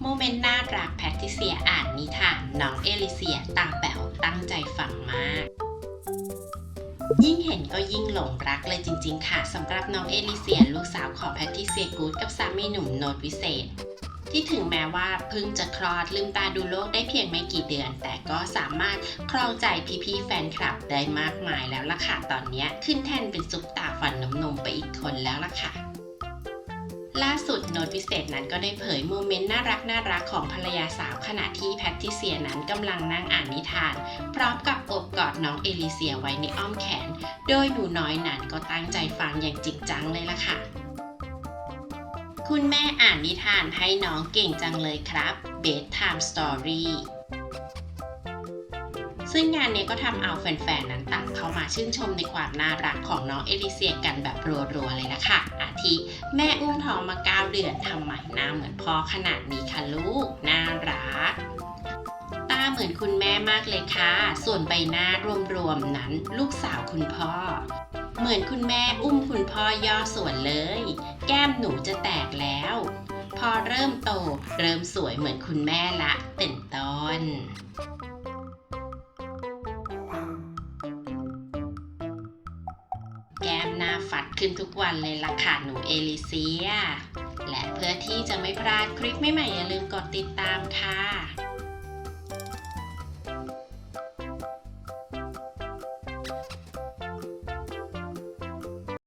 โมเมนต์น่ารักแพทริเซียอ่านนิทานน้องเอลิเซียตาแป๋วตั้งใจฟังมาก ยิ่งเห็นก็ยิ่งหลงรักเลยจริง ๆ ค่ะสำหรับน้องเอลิเซียลูกสาวของแพทริเซียกูดกับสามีหนุ่มโนตวิเศษ ที่ถึงแม้ว่าเพิ่งจะคลอดลืมตาดูโลกได้เพียงไม่กี่เดือน แต่ก็สามารถครองใจพี่ๆแฟนคลับได้มากมายแล้วล่ะค่ะตอนนี้ขึ้นแท่นเป็นซุปตาฟันน้ำนมไปอีกคนแล้วล่ะค่ะ ล่าสุดโน้ตพิเศษนั้นก็ได้เผยโมเมนต์น่ารักน่ารักของภรรยาสาวขณะที่แพทติเซียนั้นกำลังนั่งอ่านนิทาน พร้อมกับอบกอดน้องเอลิเซียไว้ในอ้อมแขน โดยหนูน้อยนั้นก็ตั้งใจฟังอย่างจริงจังเลยล่ะค่ะ คุณแม่อ่านนิทานให้น้องเก่งจังเลยครับ Bedtime Story ซึ่งงานนี้ก็ทำเอาแฟนๆ นั้นต่างเข้ามาชื่นชมในความน่ารักของน้องเอลิเซียกันแบบรัวๆ เลยละค่ะ อาทิแม่อุ้มท้องมา 9 เดือนทำไมหน้าเหมือนพ่อขนาดนี้คะลูก น่ารักตาเหมือนคุณแม่มากเลยค่ะ ส่วนใบหน้ารวมๆ นั้นลูกสาวคุณพ่อ เหมือนคุณแม่อุ้มคุณพ่อย่อส่วนเลย แก้มหนูจะแตกแล้ว พอเริ่มโต เริ่มสวยเหมือนคุณแม่ละ เป็นต้น แก้มหน้าฟัดขึ้นทุกวันเลยล่ะค่ะหนูเอลิเซีย และเพื่อที่จะไม่พลาดคลิปใหม่ๆอย่าลืมกดติดตามค่ะ